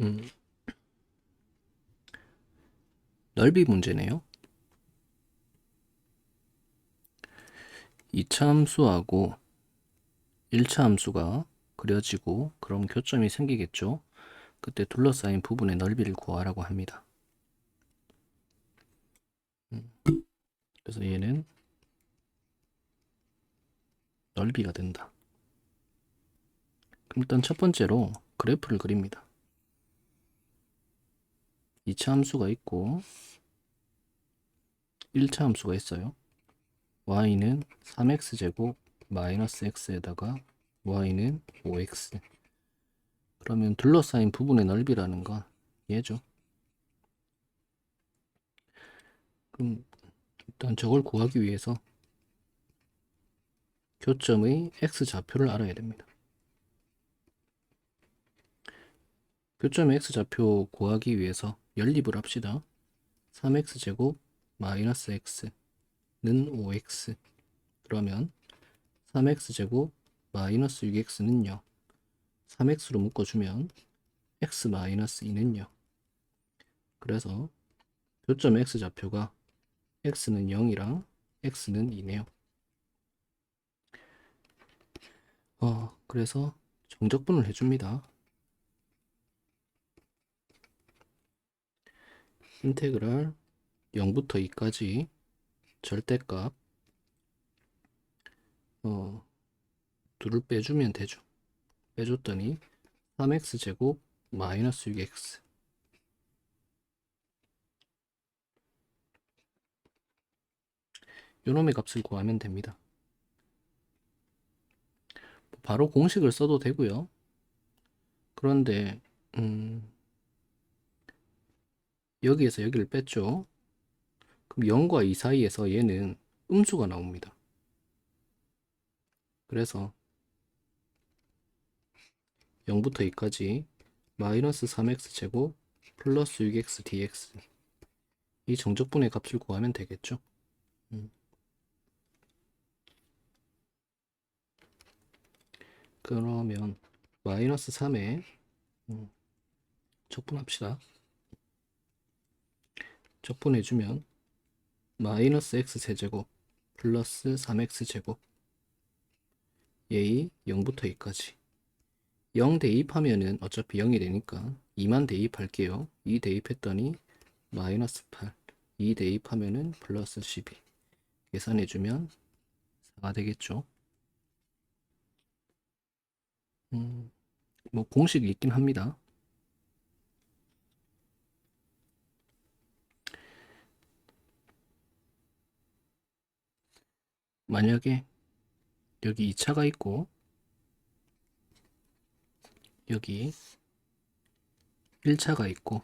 음, 넓이 문제네요. 2차 함수하고 1차 함수가 그려지고 그럼 교점이 생기겠죠. 그때 둘러싸인 부분의 넓이를 구하라고 합니다. 음, 그래서 얘는 넓이가 된다. 그럼 일단 첫 번째로 그래프를 그립니다. 2차 함수가 있고 1차 함수가 있어요. y는 3x제곱 마이너스 x에다가 y는 5x 그러면 둘러싸인 부분의 넓이라는 건 얘죠. 그럼 일단 저걸 구하기 위해서 교점의 x좌표를 알아야 됩니다. 교점의 x좌표 구하기 위해서 연립을 합시다. 3x제곱 마이너스 x는 5x 그러면 3x제곱 마이너스 6x는요. 3x로 묶어주면 x 마이너스 2는요. 그래서 교점 x좌표가 x는 0이랑 x는 2네요. 어, 그래서 정적분을 해줍니다. 인테그랄 0부터 2까지 절대값 어, 둘을 빼주면 되죠. 빼줬더니 3x 제곱 마이너스 6x 요놈의 값을 구하면 됩니다. 바로 공식을 써도 되고요. 그런데 음, 여기에서 여기를 뺐죠. 그럼 0과 2 사이에서 얘는 음수가 나옵니다. 그래서 0부터 2까지 마이너스 3x 제곱 플러스 6x dx 이 정적분의 값을 구하면 되겠죠. 음. 그러면 마이너스 3에 음, 적분합시다. 적분해주면 마이너스 x 세제곱 플러스 3x 제곱 예의 0부터 2까지. 0 대입하면은 어차피 0이 되니까 2만 대입할게요. 2 대입했더니 마이너스 8 2 대입하면은 플러스 12 계산해주면 4가 되겠죠? 음, 뭐 공식이 있긴 합니다 만약에 여기 2차가 있고 여기 1차가 있고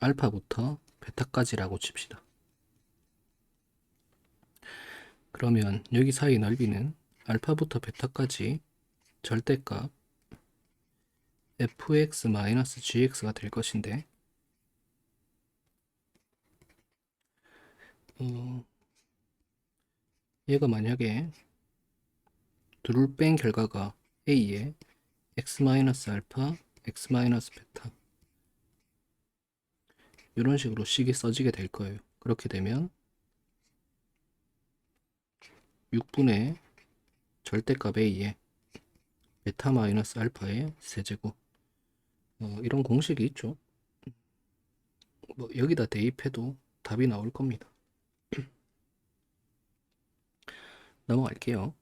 알파부터 베타까지라고 칩시다. 그러면 여기 사이 넓이는 알파부터 베타까지 절대값 fx-gx가 될 것인데 어, 얘가 만약에 둘을 뺀 결과가 a에 x-알파, x-베타 이런 식으로 식이 써지게 될 거예요. 그렇게 되면 6분의 절대값 a에 베타 마이너스 알파의 세제곱 어, 이런 공식이 있죠. 뭐 여기다 대입해도 답이 나올 겁니다. 넘어갈게요.